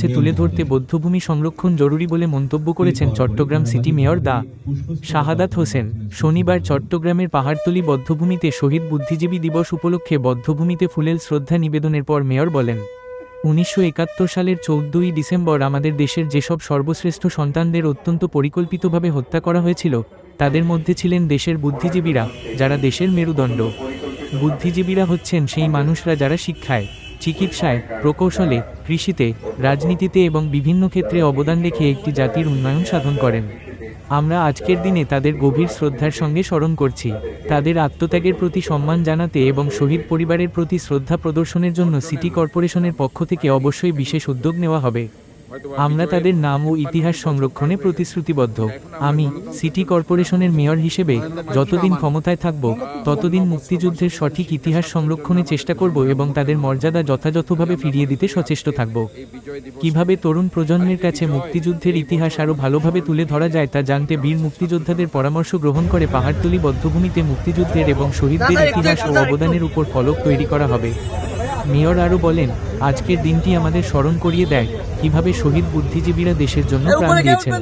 কাছে তুলে ধরতে বৌদ্ধভূমি সংরক্ষণ জরুরি বলে মন্তব্য করেছেন চট্টগ্রাম সিটি মেয়র দা শাহাদাত হোসেন। শনিবার চট্টগ্রামের পাহাড়তলি বদ্ধভূমিতে শহীদ বুদ্ধিজীবী দিবস উপলক্ষে বদ্ধভূমিতে ফুলেল শ্রদ্ধা নিবেদনের পর মেয়র বলেন উনিশশো একাত্তর সালের চৌদ্দই ডিসেম্বর আমাদের দেশের যেসব সর্বশ্রেষ্ঠ সন্তানদের অত্যন্ত পরিকল্পিতভাবে হত্যা করা হয়েছিল তাদের মধ্যে ছিলেন দেশের বুদ্ধিজীবীরা যারা দেশের মেরুদণ্ড। বুদ্ধিজীবীরা হচ্ছেন সেই মানুষরা যারা শিক্ষায় চিকিৎসায় প্রকৌশলে, কৃষিতে, রাজনীতিতে এবং বিভিন্ন ক্ষেত্রে অবদান রেখে একটি জাতির উন্নয়ন সাধন করেন। আমরা আজকের দিনে তাদের গভীর শ্রদ্ধার সঙ্গে স্মরণ করছি। তাদের আত্মত্যাগের প্রতি সম্মান জানাতে এবং শহীদ পরিবারের প্রতি শ্রদ্ধা প্রদর্শনের জন্য সিটি কর্পোরেশনের পক্ষ থেকে অবশ্যই বিশেষ উদ্যোগ নেওয়া হবে। আমরা তাদের নাম ও ইতিহাস সংরক্ষণে প্রতিশ্রুতিবদ্ধ। আমি সিটি কর্পোরেশনের মেয়র হিসেবে যতদিন ক্ষমতায় থাকব ততদিন মুক্তিযুদ্ধের সঠিক ইতিহাস সংরক্ষণে চেষ্টা করব এবং তাদের মর্যাদা যথাযথভাবে ফিরিয়ে দিতে সচেষ্ট থাকব। কীভাবে তরুণ প্রজন্মের কাছে মুক্তিযুদ্ধের ইতিহাস আরও ভালোভাবে তুলে ধরা যায় তা জানতে বীর মুক্তিযোদ্ধাদের পরামর্শ গ্রহণ করে পাহাড়তলি বদ্ধভূমিতে মুক্তিযুদ্ধের এবং শহীদদের ইতিহাস ও অবদানের উপর ফলক তৈরি করা হবে। মেয়র আরও বলেন আজকের দিনটি আমাদের স্মরণ করিয়ে দেয় কীভাবে শহীদ বুদ্ধিজীবীরা দেশের জন্য প্রাণ দিয়েছেন।